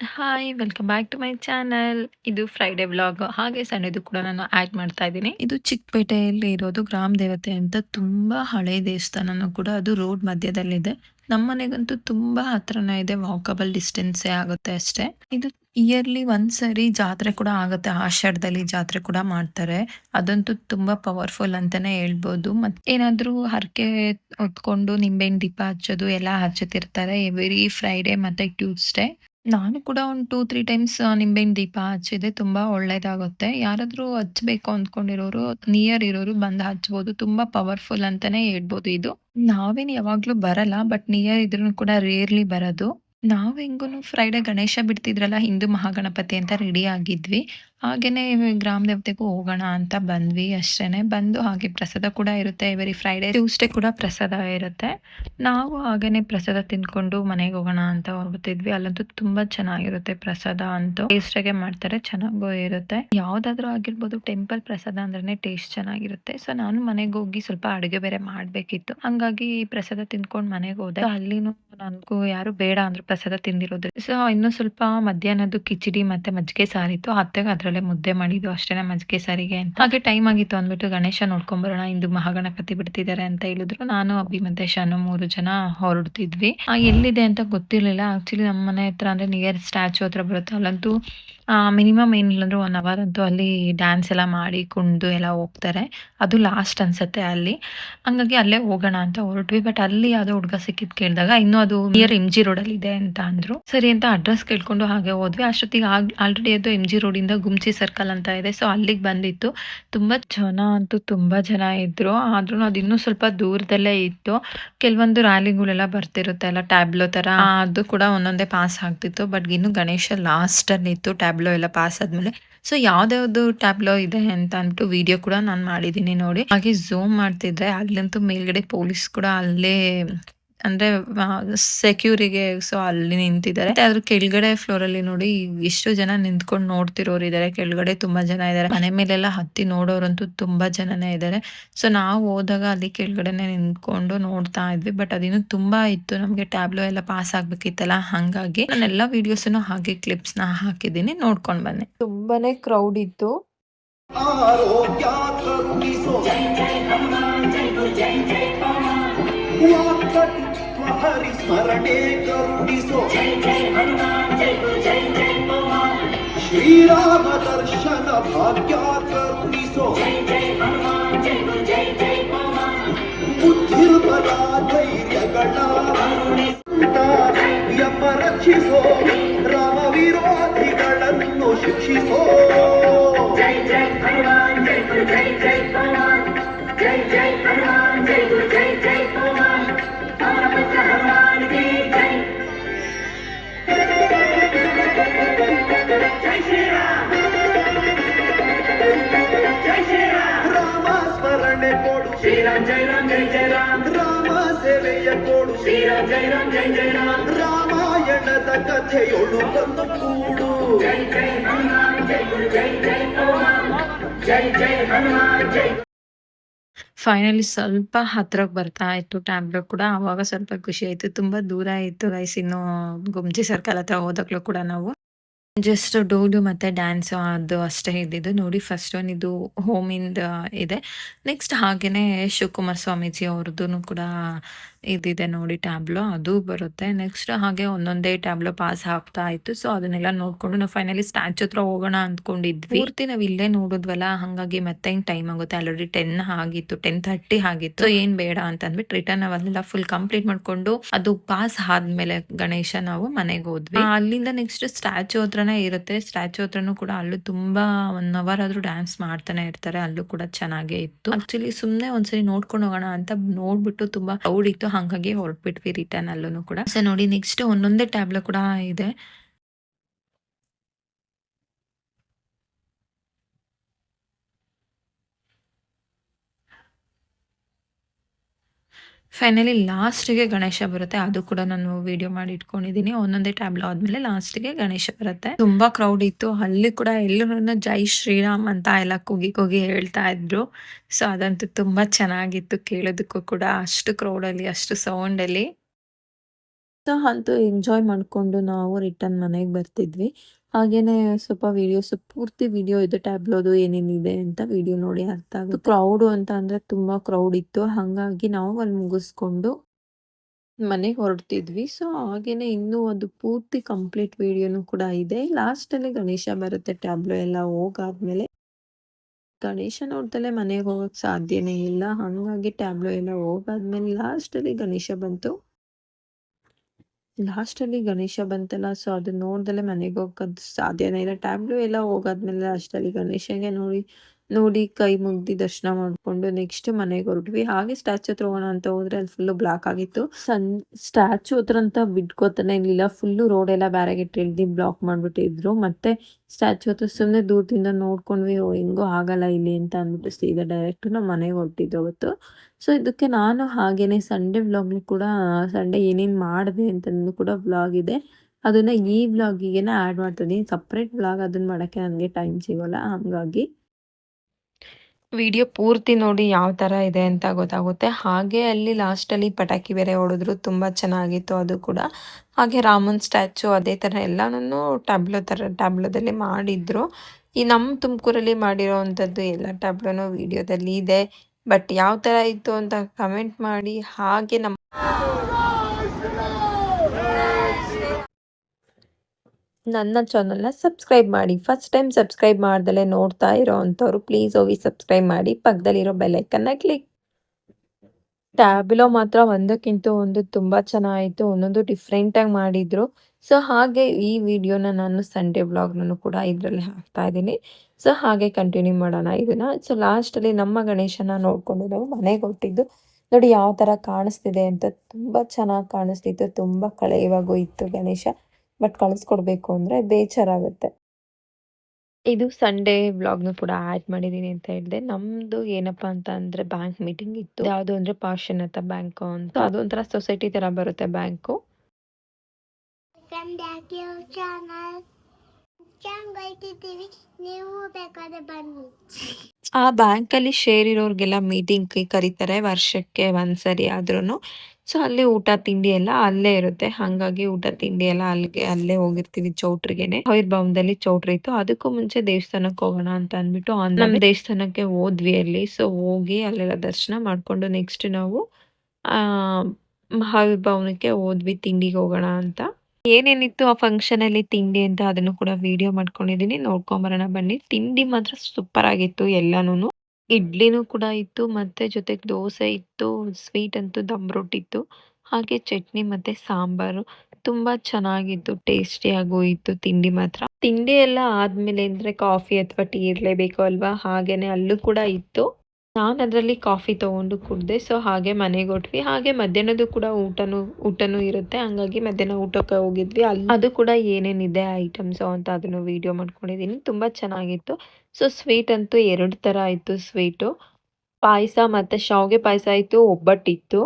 Hi welcome back to my channel ಇದು Friday vlog ಹಾಗೆ ಸಂಡೇದು ಕೂಡ ನಾನು ಆ್ಯಡ್ ಮಾಡ್ತಾ ಇದ್ದೀನಿ. ಇದು ಚಿಕ್ಕಪೇಟೆಯಲ್ಲಿ ಇರೋದು ಗ್ರಾಮ ದೇವತೆ ಅಂತ ತುಂಬಾ ಹಳೆ ದೇವಸ್ಥಾನನೂ ಕೂಡ ಅದು ರೋಡ್ ಮಧ್ಯದಲ್ಲಿದೆ. ನಮ್ಮ ಮನೆಗಂತೂ ತುಂಬಾ ಹತ್ರನೇ ಇದೆ ವಾಕಬಲ್ ಡಿಸ್ಟೆನ್ಸೇ ಆಗುತ್ತೆ ಅಷ್ಟೇ. ಇದು ಇಯರ್ಲಿ ಒಂದ್ಸರಿ ಜಾತ್ರೆ ಕೂಡ ಆಗುತ್ತೆ, ಆಷಾಢದಲ್ಲಿ ಜಾತ್ರೆ ಕೂಡ ಮಾಡ್ತಾರೆ. ಅದಂತೂ ತುಂಬಾ ಪವರ್ಫುಲ್ ಅಂತಾನೆ ಹೇಳ್ಬೋದು. ಮತ್ತೆ ಏನಾದ್ರೂ ಹರಕೆ ಹೊತ್ಕೊಂಡು ನಿಂಬೆಹಣ್ಣು ದೀಪ ಹಚ್ಚೋದು ಎಲ್ಲ ಹಚ್ಚುತ್ತಿರ್ತಾರೆ. ಎವ್ರಿ ಫ್ರೈಡೆ ಮತ್ತೆ ಟ್ಯೂಸ್ಡೇ ನಾನು ಕೂಡ ಒಂದು 2, 3 ಟೈಮ್ಸ್ ನಿಂಬೆಹಣ್ಣು ದೀಪ ಹಚ್ಚಿದೆ. ತುಂಬಾ ಒಳ್ಳೇದಾಗುತ್ತೆ. ಯಾರಾದ್ರೂ ಹಚ್ಚಬೇಕು ಅಂದ್ಕೊಂಡಿರೋರು, ನಿಯರ್ ಇರೋರು ಬಂದು ಹಚ್ಬೋದು. ತುಂಬಾ ಪವರ್‌ಫುಲ್ ಅಂತಾನೆ ಹೇಳ್ಬೋದು ಇದು. ನಾವೇನು ಯಾವಾಗಲೂ ಬರಲ್ಲ. ಬಟ್ ನಿಯರ್ ಇದ್ರೂ ಕೂಡ ರೇರ್‌ಲಿ ಬರೋದು. ನಾವು ಹೆಂಗೂನು ಫ್ರೈಡೇ ಗಣೇಶ ಬಿಡ್ತಿದ್ರಲ್ಲ ಹಿಂದೂ ಮಹಾಗಣಪತಿ ಅಂತ ರೆಡಿ ಆಗಿದ್ವಿ. ಹಾಗೇನೆ ಗ್ರಾಮ ದೇವತೆಗೂ ಹೋಗೋಣ ಅಂತ ಬಂದ್ವಿ ಅಷ್ಟೇನೆ. ಬಂದು ಹಾಗೆ ಪ್ರಸಾದ ಕೂಡ ಇರುತ್ತೆ ಇವರಿ ಫ್ರೈಡೇ ಟ್ಯೂಸ್ಡೇ ಕೂಡ ಪ್ರಸಾದ ಇರುತ್ತೆ. ನಾವು ಹಾಗೇನೆ ಪ್ರಸಾದ ತಿಂದ್ಕೊಂಡು ಮನೆಗೆ ಹೋಗೋಣ ಅಂತ ಹೊರಡ್ತಿದ್ವಿ. ಅಲ್ಲಂತೂ ತುಂಬಾ ಚೆನ್ನಾಗಿರುತ್ತೆ ಪ್ರಸಾದ ಅಂತೂ. ಟೇಸ್ಟಾಗೆ ಮಾಡ್ತಾರೆ, ಚೆನ್ನಾಗೂ ಇರುತ್ತೆ. ಯಾವ್ದಾದ್ರು ಆಗಿರ್ಬೋದು ಟೆಂಪಲ್ ಪ್ರಸಾದ ಅಂದ್ರೆ ಟೇಸ್ಟ್ ಚೆನ್ನಾಗಿರುತ್ತೆ. ಸೊ ನಾನು ಮನೆಗೆ ಹೋಗಿ ಸ್ವಲ್ಪ ಅಡುಗೆ ಬೇರೆ ಮಾಡ್ಬೇಕಿತ್ತು. ಹಂಗಾಗಿ ಪ್ರಸಾದ ತಿಂದ್ಕೊಂಡು ಮನೆಗೆ ಹೋದೆ. ಅಲ್ಲಿನೂ ನನಗೂ ಯಾರು ಬೇಡ ಅಂದ್ರೆ ಪ್ರಸಾದ ತಿಂದಿರೋದ್ರೆ ಸೊ ಇನ್ನು ಸ್ವಲ್ಪ ಮಧ್ಯಾಹ್ನದ್ದು ಕಿಚಡಿ ಮತ್ತೆ ಮಜ್ಜಿಗೆ ಸಾರಿತ್ತು. ಅತ್ತೆಗೆ ಅದ್ರಲ್ಲೇ ಮುದ್ದೆ ಮಾಡಿದ್ದು ಅಷ್ಟೇನೆ ಮಜ್ಜಿಗೆ ಸಾರಿಗೆ ಅಂತ. ಹಾಗೆ ಟೈಮ್ ಆಗಿತ್ತು ಅಂದ್ಬಿಟ್ಟು ಗಣೇಶ ನೋಡ್ಕೊಂಡ್ ಬರೋಣ, ಇಂದು ಮಹಾಗಣಪತಿ ಬಿಡ್ತಿದ್ದಾರೆ ಅಂತ ಹೇಳಿದ್ರು. ನಾನು, ಅಭಿ ಮತ್ತೆ ಶಾನು ಮೂರು ಜನ ಹೊರಡ್ತಿದ್ವಿ. ಎಲ್ಲಿದೆ ಅಂತ ಗೊತ್ತಿರ್ಲಿಲ್ಲ. ಆಕ್ಚುಲಿ ನಮ್ಮ ಮನೆ ಹತ್ರ ಅಂದ್ರೆ ನಿಯರ್ ಸ್ಟ್ಯಾಚು ಹತ್ರ ಬರುತ್ತೆ. ಅಲ್ಲಂತೂ ಮಿನಿಮಮ್ ಏನಿಲ್ಲ ಅಂದ್ರೆ ಒನ್ ಅವರ್ ಅಂತೂ ಅಲ್ಲಿ ಡ್ಯಾನ್ಸ್ ಎಲ್ಲ ಮಾಡಿ, ಕುಣಿದು ಎಲ್ಲ ಹೋಗ್ತಾರೆ. ಅದು ಲಾಸ್ಟ್ ಅನ್ಸುತ್ತೆ ಅಲ್ಲಿ. ಹಂಗಾಗಿ ಅಲ್ಲೇ ಹೋಗೋಣ ಅಂತ ಹೊರಟ್ವಿ. ಬಟ್ ಅಲ್ಲಿ ಯಾವುದೋ ಹುಡುಗ ಸಿಕ್ಕಿದ್ ಕೇಳಿದಾಗ, ಇನ್ನೂ ಅದು ನಿಯರ್ ಎಂ.ಜಿ ರೋಡಲ್ಲಿ ಇದೆ ಅಂತ ಅಂದ್ರು. ಸರಿ ಅಂತ ಅಡ್ರೆಸ್ ಕೇಳ್ಕೊಂಡು ಹಾಗೆ ಹೋದ್ವಿ. ಅಷ್ಟೊತ್ತಿಗೆ ಆಲ್ರೆಡಿ ಅದು ಎಂ.ಜಿ ರೋಡಿಂದ ಗುಮ್ಸಿ ಸರ್ಕಲ್ ಅಂತ ಇದೆ. ಸೊ, ಅಲ್ಲಿಗೆ ಬಂದಿತ್ತು. ತುಂಬ ಜನ ಅಂತೂ ತುಂಬ ಜನ ಇದ್ರು. ಆದ್ರೂ ಅದು ಇನ್ನೂ ಸ್ವಲ್ಪ ದೂರದಲ್ಲೇ ಇತ್ತು. ಕೆಲವೊಂದು ರ್ಯಾಲಿಗಳೆಲ್ಲ ಬರ್ತಿರುತ್ತೆ ಅಲ್ಲ, ಟ್ಯಾಬ್ಲೋ ತರ ಅದು ಕೂಡ ಒಂದೊಂದೇ ಪಾಸ್ ಆಗ್ತಿತ್ತು. ಬಟ್ ಇನ್ನು ಗಣೇಶ ಲಾಸ್ಟ್ ಅಲ್ಲಿ ಇತ್ತು ಟ್ಯಾಬ್ಲೋ ಎಲ್ಲ ಪಾಸ್ ಆದ್ಮೇಲೆ. ಸೊ, ಯಾವ್ದ್ಯಾವ್ದು ಟ್ಯಾಬ್ಲೋ ಇದೆ ಅಂತ ಅಂದ್ಬಿಟ್ಟು ವಿಡಿಯೋ ಕೂಡ ನಾನು ಮಾಡಿದ್ದೀನಿ ನೋಡಿ. ಹಾಗೆ ಝೂಮ್ ಮಾಡ್ತಿದ್ರೆ, ಅಲ್ಲಂತೂ ಮೇಲ್ಗಡೆ ಪೊಲೀಸ್ ಕೂಡ ಅಲ್ಲೇ ಅಂದ್ರೆ ಸೆಕ್ಯೂರಿಗೆ ಸೊ ಅಲ್ಲಿ ನಿಂತಿದ್ದಾರೆ. ಮತ್ತೆ ಅದ್ರ ಕೆಳಗಡೆ ಫ್ಲೋರ್ ಅಲ್ಲಿ ನೋಡಿ ಎಷ್ಟು ಜನ ನಿಂತ್ಕೊಂಡು ನೋಡ್ತಿರೋರು ಇದ್ದಾರೆ. ಕೆಳಗಡೆ ತುಂಬಾ ಜನ ಇದ್ದಾರೆ. ಮನೆ ಮೇಲೆಲ್ಲ ಹತ್ತಿ ನೋಡೋರಂತೂ ತುಂಬಾ ಜನನೇ ಇದ್ದಾರೆ. ಸೊ ನಾವು ಹೋದಾಗ ಅಲ್ಲಿ ಕೆಳಗಡೆನೆ ನಿಂತ್ಕೊಂಡು ನೋಡ್ತಾ ಇದ್ವಿ. ಬಟ್ ಅದಿನ್ನು ತುಂಬಾ ಇತ್ತು ನಮ್ಗೆ ಟ್ಯಾಬ್ಲೋ ಎಲ್ಲ ಪಾಸ್ ಆಗ್ಬೇಕಿತ್ತಲ್ಲ ಹಂಗಾಗಿ ನಾನು ಎಲ್ಲಾ ವಿಡಿಯೋಸ್ ಹಾಗೆ ಕ್ಲಿಪ್ಸ್ನ ಹಾಕಿದ್ದೀನಿ ನೋಡ್ಕೊಂಡ್ ಬನ್ನಿ. ತುಂಬಾನೇ ಕ್ರೌಡ್ ಇತ್ತು. वाकट महरि स्मरणे करुणिसो जय जय हनुमान जय जय जय श्रीराम दर्शन भाग्या करुणिसो जय जय हनुमान जय जय जय बुद्धिर्बला धैर्य गणा यम रक्षिसो राम विरोधि गणन्नु शिक्षिसो जय जय हनुमान जय जय जय हनुमान जय जय हनुमान ಸ್ಮರಣೆ ಕೊಡು ಶ್ರೀರಾಮ್ ಜೈ ರಾಮ್ ಜೈ ಜೈ ರಾಮ್ ರಾಮ ಸೇವೆಯ ಕೊಡು ಶ್ರೀರಾಮ್ ಜೈ ರಾಮ್ ಜೈ ಜೈ ರಾಮ್ ರಾಮಾಯಣದ ಕಥೆಯೊಳು ಬಂದು ಕೂಡು ಜೈ ಜೈ ಹನುಮಾನ್ ಜೈ ಗುರು ಜೈ ಜೈ ಪವನ್ ಜೈ ಜೈ ಹನುಮಾನ್ ಜೈ ಫೈನಲಿ ಸ್ವಲ್ಪ ಹತ್ರಕ್ಕೆ ಬರ್ತಾ ಇತ್ತು ಟ್ಯಾಬ್ಲೋ ಕೂಡ. ಆವಾಗ ಸ್ವಲ್ಪ ಖುಷಿ ಆಯ್ತು. ತುಂಬಾ ದೂರ ಇತ್ತು ಗೈಸ್ ಇನ್ನು ಗುಮ್ಜಿ ಸರ್ಕಲ್ ಹತ್ರ ಹೋದಾಗ್ಲೂ ಕೂಡ ನಾವು. ಜಸ್ಟ್ ಡೋಲು ಮತ್ತೆ ಡ್ಯಾನ್ಸ್ ಅದು ಅಷ್ಟೇ ಇದ್ದಿದ್ದು. ನೋಡಿ ಫಸ್ಟ್ ಒನ್ ಇದು ಹೋಮ್ ಇಂದ ಇದೆ. ನೆಕ್ಸ್ಟ್ ಹಾಗೇನೆ ಶಿವಕುಮಾರ್ ಸ್ವಾಮೀಜಿ ಅವ್ರದ್ದು ಕೂಡ ಇದಿದೆ ನೋಡಿ ಟ್ಯಾಬ್ಲೋ ಅದು ಬರುತ್ತೆ. ನೆಕ್ಸ್ಟ್ ಹಾಗೆ ಒಂದೊಂದೇ ಟ್ಯಾಬ್ಲೋ ಪಾಸ್ ಆಗ್ತಾ ಇತ್ತು. ಸೊ ಅದನ್ನೆಲ್ಲ ನೋಡ್ಕೊಂಡು ನಾವು ಫೈನಲಿ ಸ್ಟ್ಯಾಚು ಹತ್ರ ಹೋಗೋಣ ಅಂದ್ಕೊಂಡಿದ್ವಿ. ಪೂರ್ತಿ ನಾವು ಇಲ್ಲೇ ನೋಡಿದ್ವಲ್ಲ ಹಂಗಾಗಿ ಮತ್ತೆ ಹಿಂಗ್ ಟೈಮ್ ಆಗುತ್ತೆ. ಆಲ್ರೆಡಿ 10 ಆಗಿತ್ತು. 10:30 ಆಗಿತ್ತು. ಸೊ ಏನ್ ಬೇಡ ಅಂತ ಅಂದ್ಬಿಟ್ಟು ರಿಟರ್ನ್ ಅವೆಲ್ಲ ಫುಲ್ ಕಂಪ್ಲೀಟ್ ಮಾಡ್ಕೊಂಡು ಅದು ಪಾಸ್ ಆದ್ಮೇಲೆ ಗಣೇಶ ನಾವು ಮನೆಗೆ ಹೋದ್ವಿ. ಅಲ್ಲಿಂದ ನೆಕ್ಸ್ಟ್ ಸ್ಟ್ಯಾಚ್ಯೂ ಹತ್ರನೇ ಇರುತ್ತೆ. ಸ್ಟ್ಯಾಚು ಹತ್ರನೂ ಕೂಡ ಅಲ್ಲೂ ತುಂಬಾ ಒನ್ ಅವರ್ ಆದ್ರೂ ಡ್ಯಾನ್ಸ್ ಮಾಡ್ತಾನೆ ಇರ್ತಾರೆ. ಅಲ್ಲೂ ಕೂಡ ಚೆನ್ನಾಗೇ ಇತ್ತು. ಆಕ್ಚುಲಿ ಸುಮ್ನೆ ಒಂದ್ಸರಿ ನೋಡ್ಕೊಂಡು ಹೋಗೋಣ ಅಂತ ನೋಡ್ಬಿಟ್ಟು ತುಂಬಾ ಕ್ರೌಡ್ ಇತ್ತು. ಹಂಗಾಗಿ ಹೊರಟ್ಬಿಟ್ವಿ ರಿಟರ್ನ್ ಅಲ್ಲೂ ಕೂಡ. ಸೊ ನೋಡಿ, ನೆಕ್ಸ್ಟ್ ಒಂದೊಂದೇ ಟ್ಯಾಬ್ಲೆಟ್ ಕೂಡ ಇದೆ. ಫೈನಲಿ ಲಾಸ್ಟಿಗೆ ಗಣೇಶ ಬರುತ್ತೆ. ಅದು ಕೂಡ ನಾನು ವಿಡಿಯೋ ಮಾಡಿ ಇಟ್ಕೊಂಡಿದ್ದೀನಿ. ಒಂದೊಂದೇ ಟ್ಯಾಬ್ಲೋ ಆದ್ಮೇಲೆ ಲಾಸ್ಟಿಗೆ ಗಣೇಶ ಬರುತ್ತೆ. ತುಂಬಾ ಕ್ರೌಡ್ ಇತ್ತು. ಅಲ್ಲಿ ಕೂಡ ಎಲ್ಲರೂ ಜೈ ಶ್ರೀರಾಮ್ ಅಂತ ಎಲ್ಲ ಕೂಗಿ ಕುಗಿ ಹೇಳ್ತಾ ಇದ್ರು. ಸೊ ಅದಂತೂ ತುಂಬಾ ಚೆನ್ನಾಗಿತ್ತು ಕೇಳೋದಕ್ಕೂ ಕೂಡ ಅಷ್ಟು ಕ್ರೌಡಲ್ಲಿ ಅಷ್ಟು ಸೌಂಡಲ್ಲಿ. ಸೊ ಅಂತೂ ಎಂಜಾಯ್ ಮಾಡಿಕೊಂಡು ನಾವು ರಿಟರ್ನ್ ಮನೆಗೆ ಬರ್ತಿದ್ವಿ ಹಾಗೇನೆ ಸ್ವಲ್ಪ ವಿಡಿಯೋಸ್ ಪೂರ್ತಿ ವಿಡಿಯೋ ಇದು ಟ್ಯಾಬ್ಲೋದು ಏನೇನಿದೆ ಅಂತ ವಿಡಿಯೋ ನೋಡಿ ಅರ್ಥ ಆಗುತ್ತೆ. ಕ್ರೌಡು ಅಂತ ಅಂದರೆ ತುಂಬಾ ಕ್ರೌಡ್ ಇತ್ತು. ಹಾಗಾಗಿ ನಾವು ಅಲ್ಲಿ ಮುಗಿಸ್ಕೊಂಡು ಮನೆಗೆ ಹೊರಡ್ತಿದ್ವಿ ಸೊ ಹಾಗೇನೆ ಇನ್ನೂ ಒಂದು ಪೂರ್ತಿ ಕಂಪ್ಲೀಟ್ ವಿಡಿಯೋನು ಕೂಡ ಇದೆ. ಲಾಸ್ಟ್ ಅಲ್ಲಿ ಗಣೇಶ ಬರುತ್ತೆ ಟ್ಯಾಬ್ಲೋ ಎಲ್ಲ ಹೋಗಾದ್ಮೇಲೆ. ಗಣೇಶ ನೋಡ್ತಲೇ ಮನೆಗೆ ಹೋಗಕ್ ಸಾಧ್ಯನೇ ಇಲ್ಲ. ಹಾಗಾಗಿ ಟ್ಯಾಬ್ಲೋ ಎಲ್ಲ ಹೋಗಾದ್ಮೇಲೆ ಲಾಸ್ಟ್ ಅಲ್ಲಿ ಗಣೇಶ ಬಂತು. ಲಾಸ್ಟ್ ಅಲ್ಲಿ ಗಣೇಶ ಬಂತಲ್ಲ ಸೊ ಅದನ್ನ ನೋಡ್ದಲೆ ಮನೆಗೆ ಹೋಗೋದು ಸಾಧ್ಯನೇ ಇಲ್ಲ. ಟ್ಯಾಬ್ಲೂ ಎಲ್ಲ ಹೋಗಾದ್ಮೇಲೆ ಲಾಸ್ಟ್ ಅಲ್ಲಿ ಗಣೇಶಗೆ ನೋಡಿ ನೋಡಿ ಕೈ ಮುಗ್ದಿ ದರ್ಶನ ಮಾಡಿಕೊಂಡು ನೆಕ್ಸ್ಟ್ ಮನೆಗೆ ಹೊರಟ್ವಿ. ಹಾಗೆ ಸ್ಟ್ಯಾಚು ಹತ್ರ ಹೋಗೋಣ ಅಂತ ಹೋದ್ರೆ ಅಲ್ಲಿ ಫುಲ್ಲು ಬ್ಲಾಕ್ ಆಗಿತ್ತು. ಸನ್ ಸ್ಟ್ಯಾಚು ಹತ್ರ ಅಂತ ಬಿಟ್ಕೋತಾನೆ ಇರಲಿಲ್ಲ. ಫುಲ್ಲು ರೋಡ್ ಎಲ್ಲ ಬ್ಯಾರಗೇಟ್ ಇಳ್ದು ಬ್ಲಾಕ್ ಮಾಡಿಬಿಟ್ಟಿದ್ರು ಮತ್ತೆ ಸ್ಟ್ಯಾಚು ಹತ್ರ ಸುಮ್ಮನೆ ದೂರದಿಂದ ನೋಡ್ಕೊಂಡ್ವಿ ಹೆಂಗೋ ಆಗಲ್ಲ ಇಲ್ಲಿ ಅಂತ ಅಂದ್ಬಿಟ್ಟು ಸೀದಾ ಡೈರೆಕ್ಟ್ ನಾವು ಮನೆಗೆ ಹೊರಟಿದ್ದು ಅವತ್ತು. ಸೊ ಇದಕ್ಕೆ ನಾನು ಹಾಗೇನೆ ಸಂಡೇ ವ್ಲಾಗ್ಲಿ ಕೂಡ ಸಂಡೇ ಏನೇನು ಮಾಡಿದೆ ಅಂತಂದು ಕೂಡ ವ್ಲಾಗ್ ಇದೆ. ಅದನ್ನ ಈ ವ್ಲಾಗಿಗೆನೇ ಆ್ಯಡ್ ಮಾಡ್ತಿದ್ದೀನಿ ಸಪ್ರೇಟ್ ವ್ಲಾಗ್ ಅದನ್ನ ಮಾಡೋಕ್ಕೆ ನನಗೆ ಟೈಮ್ ಸಿಗೋಲ್ಲ. ಹಾಗಾಗಿ ವಿಡಿಯೋ ಪೂರ್ತಿ ನೋಡಿ ಯಾವ ಥರ ಇದೆ ಅಂತ ಗೊತ್ತಾಗುತ್ತೆ. ಹಾಗೆ ಅಲ್ಲಿ ಲಾಸ್ಟಲ್ಲಿ ಪಟಾಕಿ ಬೇರೆ ಹೊಡೆದ್ರು ತುಂಬ ಚೆನ್ನಾಗಿತ್ತು ಅದು ಕೂಡ. ಹಾಗೆ ರಾಮನ್ ಸ್ಟ್ಯಾಚು ಅದೇ ಥರ ಎಲ್ಲನೂ ಟ್ಯಾಬ್ಲೋ ಥರ ಟ್ಯಾಬ್ಲೋದಲ್ಲಿ ಮಾಡಿದ್ರು. ಈ ನಮ್ಮ ತುಮಕೂರಲ್ಲಿ ಮಾಡಿರೋ ಅಂಥದ್ದು ಎಲ್ಲ ಟ್ಯಾಬ್ಲೋನು ವಿಡಿಯೋದಲ್ಲಿ ಇದೆ. ಬಟ್ ಯಾವ ಥರ ಇತ್ತು ಅಂತ ಕಮೆಂಟ್ ಮಾಡಿ. ಹಾಗೆ ನಮ್ಮ ನನ್ನ ಚಾನಲ್ನ ಸಬ್ಸ್ಕ್ರೈಬ್ ಮಾಡಿ. ಫಸ್ಟ್ ಟೈಮ್ ಸಬ್ಸ್ಕ್ರೈಬ್ ಮಾಡ್ದಲೇ ನೋಡ್ತಾ ಇರೋ ಅಂಥವ್ರು ಪ್ಲೀಸ್ ಹೋಗಿ ಸಬ್ಸ್ಕ್ರೈಬ್ ಮಾಡಿ. ಪಕ್ಕದಲ್ಲಿರೋ ಬೆಲ್ಲೈಕನ್ನ ಕ್ಲಿಕ್ ಟ್ಯಾಬ್ಲೋ ಮಾತ್ರ ಒಂದಕ್ಕಿಂತ ಒಂದು ತುಂಬ ಚೆನ್ನಾಗಿತ್ತು, ಒಂದೊಂದು ಡಿಫ್ರೆಂಟಾಗಿ ಮಾಡಿದ್ರು. ಸೊ ಹಾಗೆ ಈ ವಿಡಿಯೋನ ನಾನು ಸಂಡೇ ವ್ಲಾಗ್ನೂ ಕೂಡ ಇದರಲ್ಲಿ ಹಾಕ್ತಾ ಇದ್ದೀನಿ. ಸೊ ಹಾಗೆ ಕಂಟಿನ್ಯೂ ಮಾಡೋಣ ಇದನ್ನ. ಸೊ ಲಾಸ್ಟಲ್ಲಿ ನಮ್ಮ ಗಣೇಶನ ನೋಡ್ಕೊಂಡು ನಾವು ಮನೆಗೆ ಹೊಟ್ಟಿದ್ದು ನೋಡಿ, ಯಾವ ಥರ ಕಾಣಿಸ್ತಿದೆ ಅಂತ ತುಂಬ ಚೆನ್ನಾಗಿ ಕಾಣಿಸ್ತಿತ್ತು. ತುಂಬ ಕಳೆಯುವಾಗೂ ಇತ್ತು ಗಣೇಶ. ಬಟ್ ಕಳಿಸ್ಕೊಡ್ಬೇಕು ಅಂದ್ರೆ ಬೇಜಾರಾಗುತ್ತೆ. ಇದು ಸಂಡೇ ವ್ಲಾಗ್ನು ಕೂಡ ಆ್ಯಡ್ ಮಾಡಿದ್ದೀನಿ ಅಂತ ಹೇಳಿದೆ. ನಮ್ದು ಏನಪ್ಪ ಅಂತ ಅಂದ್ರೆ ಬ್ಯಾಂಕ್ ಮೀಟಿಂಗ್ ಇತ್ತು. ಯಾವುದು ಅಂದರೆ ಅಂತ ಬ್ಯಾಂಕು ಅಂತ. ಅದೊಂಥರ ಸೊಸೈಟಿ ತರ ಬರುತ್ತೆ ಬ್ಯಾಂಕು ವೆಲ್ಕಮ್ ಬ್ಯಾಂಕ್ ನೀವು ಬೇಕಾದ್ರೆ ಬನ್ನಿ. ಆ ಬ್ಯಾಂಕಲ್ಲಿ ಶೇರ್ ಇರೋರಿಗೆಲ್ಲ ಮೀಟಿಂಗ್ ಕರೀತಾರೆ. ವರ್ಷಕ್ಕೆ ಒಂದ್ಸರಿ ಆದ್ರೂ ಸೊ ಅಲ್ಲಿ ಊಟ ತಿಂಡಿ ಎಲ್ಲ ಅಲ್ಲೇ ಇರುತ್ತೆ. ಹಾಗಾಗಿ ಊಟ ತಿಂಡಿ ಎಲ್ಲ ಅಲ್ಲಿಗೆ ಅಲ್ಲೇ ಹೋಗಿರ್ತೀವಿ ಚೌಟ್ರಿಗೆನೆ. ಭವನದಲ್ಲಿ ಚೌಟ್ರಿ ಇತ್ತು. ಅದಕ್ಕೂ ಮುಂಚೆ ದೇವಸ್ಥಾನಕ್ಕೆ ಹೋಗೋಣ ಅಂತ ಅಂದ್ಬಿಟ್ಟು ನಮ್ಮ ದೇವಸ್ಥಾನಕ್ಕೆ ಹೋದ್ವಿ ಅಲ್ಲಿ. ಸೊ ಹೋಗಿ ಅಲ್ಲೆಲ್ಲ ದರ್ಶನ ಮಾಡ್ಕೊಂಡು ನೆಕ್ಸ್ಟ್ ನಾವು ಆ ಮಹಾವೀರ್ ಭವನಕ್ಕೆ ಹೋದ್ವಿ ತಿಂಡಿಗೆ ಹೋಗೋಣ ಅಂತ. ಏನೇನಿತ್ತು ಆ ಫಂಕ್ಷನ್ ಅಲ್ಲಿ ತಿಂಡಿ ಅಂತ ಅದನ್ನು ಕೂಡ ವಿಡಿಯೋ ಮಾಡ್ಕೊಂಡಿದ್ದೀನಿ. ನೋಡ್ಕೊಂಬರೋಣ ಬನ್ನಿ. ತಿಂಡಿ ಮಾತ್ರ ಸೂಪರ್ ಆಗಿತ್ತು ಎಲ್ಲಾನು ಇಡ್ಲಿನೂ ಕೂಡ ಇತ್ತು, ಮತ್ತೆ ಜೊತೆಗೆ ದೋಸೆ ಇತ್ತು ಸ್ವೀಟ್ ಅಂತೂ ದಮ್ ಇತ್ತು. ಹಾಗೆ ಚಟ್ನಿ ಮತ್ತೆ ಸಾಂಬಾರು. ತುಂಬಾ ಚೆನ್ನಾಗಿತ್ತು ಟೇಸ್ಟಿಯಾಗೂ ಇತ್ತು ತಿಂಡಿ ಮಾತ್ರ. ತಿಂಡಿ ಎಲ್ಲ ಆದ್ಮೇಲೆ ಅಂದ್ರೆ ಕಾಫಿ ಅಥವಾ ಟೀ ಇರ್ಲೇಬೇಕು ಅಲ್ವಾ? ಹಾಗೇನೆ ಅಲ್ಲೂ ಕೂಡ ಇತ್ತು. ನಾನು ಅದರಲ್ಲಿ ಕಾಫಿ ತೊಗೊಂಡು ಕುಡ್ದೆ ಸೊ ಹಾಗೆ ಮನೆಗೆ ಹೊಟ್ವಿ. ಹಾಗೆ ಮಧ್ಯಾಹ್ನದ್ದು ಕೂಡ ಊಟನೂ ಊಟನೂ ಇರುತ್ತೆ. ಹಂಗಾಗಿ ಮಧ್ಯಾಹ್ನ ಊಟಕ್ಕೆ ಹೋಗಿದ್ವಿ. ಅಲ್ಲಿ ಅದು ಕೂಡ ಏನೇನಿದೆ ಐಟಮ್ಸು ಅಂತ ಅದನ್ನು ವೀಡಿಯೋ ಮಾಡ್ಕೊಂಡಿದ್ದೀನಿ ತುಂಬ ಚೆನ್ನಾಗಿತ್ತು. ಸೊ ಸ್ವೀಟ್ ಅಂತೂ ಎರಡು ಥರ ಇತ್ತು ಸ್ವೀಟು ಪಾಯಸ ಮತ್ತು ಶಾವಿಗೆ ಪಾಯಸ ಇತ್ತು ಒಬ್ಬಟ್ಟಿತ್ತು.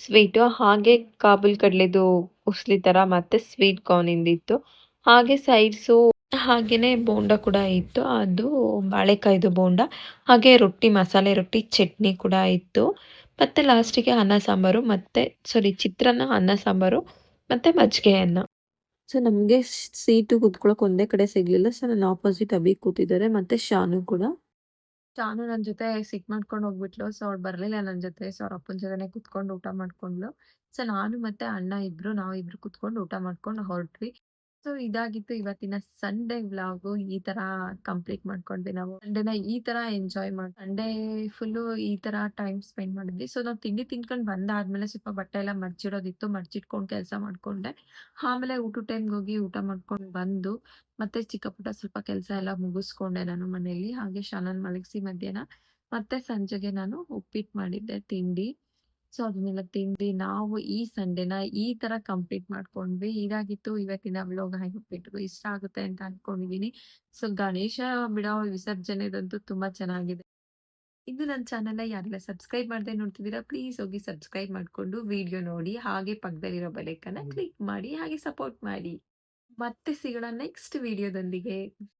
ಸ್ವೀಟು ಹಾಗೆ ಕಾಬೂಲ್ ಕಡಲೆದು ಉಸ್ಲಿ ಥರ ಮತ್ತು ಸ್ವೀಟ್ ಕಾರ್ನಿಂದಿತ್ತು ಹಾಗೆ ಸೈಡ್ಸು ಹಾಗೇನೆ ಬೋಂಡ ಕೂಡ ಇತ್ತು. ಅದು ಬಾಳೆಕಾಯ್ದು ಬೋಂಡ ಹಾಗೆ ರೊಟ್ಟಿ ಮಸಾಲೆ ರೊಟ್ಟಿ ಚಟ್ನಿ ಕೂಡ ಇತ್ತು. ಮತ್ತು ಲಾಸ್ಟಿಗೆ ಅನ್ನ ಸಾಂಬಾರು ಮತ್ತು ಸಾರಿ ಚಿತ್ರಾನ್ನ ಅನ್ನ ಸಾಂಬಾರು ಮತ್ತು ಮಜ್ಜಿಗೆ ಅನ್ನ. ಸೊ ನಮಗೆ ಸೀಟು ಕೂತ್ಕೊಳ್ಳೋಕೆ ಒಂದೇ ಕಡೆ ಸಿಗಲಿಲ್ಲ. ಸೊ ನನ್ನ ಆಪೋಸಿಟ್ ಅಭಿ ಕೂತಿದ್ದಾರೆ ಮತ್ತು ಶಾನು ಕೂಡ. ಶಾನು ನನ್ನ ಜೊತೆ ಸಿಟ್ ಮಾಡ್ಕೊಂಡು ಹೋಗ್ಬಿಟ್ಲು. ಸೊ ಅವ್ಳು ಬರಲಿಲ್ಲ ನನ್ನ ಜೊತೆ. ಸೊ ಅವ್ರ ಅಪ್ಪನ ಜೊತೆನೆ ಕುತ್ಕೊಂಡು ಊಟ ಮಾಡ್ಕೊಂಡ್ಲು ಸೊ ನಾನು ಮತ್ತೆ ಅಣ್ಣ ಇಬ್ರು ನಾವು ಇಬ್ರು ಕುತ್ಕೊಂಡು ಊಟ ಮಾಡ್ಕೊಂಡು ಹೊರಟ್ವಿ. ಸೊ, ಇದಾಗಿತ್ತು ಇವತ್ತಿನ ಸಂಡೇ ವ್ಲಾಗ್ ಈ ತರ ಕಂಪ್ಲೀಟ್ ಮಾಡ್ಕೊಂಡ್ವಿ ನಾವು. ಸಂಡೇನ ಈ ತರ ಎಂಜಾಯ್ ಮಾಡಿ ಸಂಡೇ ಫುಲ್ಲು ಈ ತರ ಟೈಮ್ ಸ್ಪೆಂಡ್ ಮಾಡಿದ್ವಿ. ಸೊ ನಾವು ತಿಂಡಿ ತಿನ್ಕೊಂಡು ಬಂದಾದ್ಮೇಲೆ ಸ್ವಲ್ಪ ಬಟ್ಟೆ ಎಲ್ಲ ಮಡ್ಚಿಡೋದಿತ್ತು ಮಡ್ಚಿಟ್ಕೊಂಡು ಕೆಲಸ ಮಾಡ್ಕೊಂಡೆ. ಆಮೇಲೆ ಊಟ ಟೈಮ್ಗೆ ಹೋಗಿ ಊಟ ಮಾಡ್ಕೊಂಡು ಬಂದು, ಮತ್ತೆ ಚಿಕ್ಕ ಪುಟ್ಟ ಸ್ವಲ್ಪ ಕೆಲಸ ಎಲ್ಲ ಮುಗಿಸ್ಕೊಂಡೆ ನಾನು ಮನೆಯಲ್ಲಿ ಹಾಗೆ ಶಾನನ್ ಮಲಗಿಸಿ ಮಧ್ಯಾಹ್ನ, ಮತ್ತೆ ಸಂಜೆಗೆ ನಾನು ಉಪ್ಪಿಟ್ಟು ಮಾಡಿದ್ದೆ ತಿಂಡಿ. ಸೊ ಅದನ್ನೆಲ್ಲ ತಿಂದು ನಾವು ಈ ಸಂಡೇನ ಈ ತರ ಕಂಪ್ಲೀಟ್ ಮಾಡ್ಕೊಂಡ್ವಿ. ಇದಾಗಿತ್ತು ಇವತ್ತಿನ ವ್ಲಾಗ್ ಆಗಿಬಿಟ್ಟು ಇಷ್ಟ ಆಗುತ್ತೆ ಅಂತ ಅನ್ಕೊಂಡಿದೀನಿ. ಸೊ ಗಣೇಶ ಬಿಡೋ ವಿಸರ್ಜನೆದಂತೂ ತುಂಬಾ ಚೆನ್ನಾಗಿದೆ. ಇದು ನನ್ನ ಚಾನೆಲ್ನ ಯಾರೆಲ್ಲ ಸಬ್ಸ್ಕ್ರೈಬ್ ಮಾಡದೆ ನೋಡ್ತಿದ್ದೀರಾ ಪ್ಲೀಸ್ ಹೋಗಿ ಸಬ್ಸ್ಕ್ರೈಬ್ ಮಾಡಿಕೊಂಡು ವಿಡಿಯೋ ನೋಡಿ. ಹಾಗೆ ಪಕ್ಕದಲ್ಲಿರೋ ಬೆಲೆಕನ್ನ ಕ್ಲಿಕ್ ಮಾಡಿ ಹಾಗೆ ಸಪೋರ್ಟ್ ಮಾಡಿ. ಮತ್ತೆ ಸಿಗೋಣ ನೆಕ್ಸ್ಟ್ ವಿಡಿಯೋದೊಂದಿಗೆ.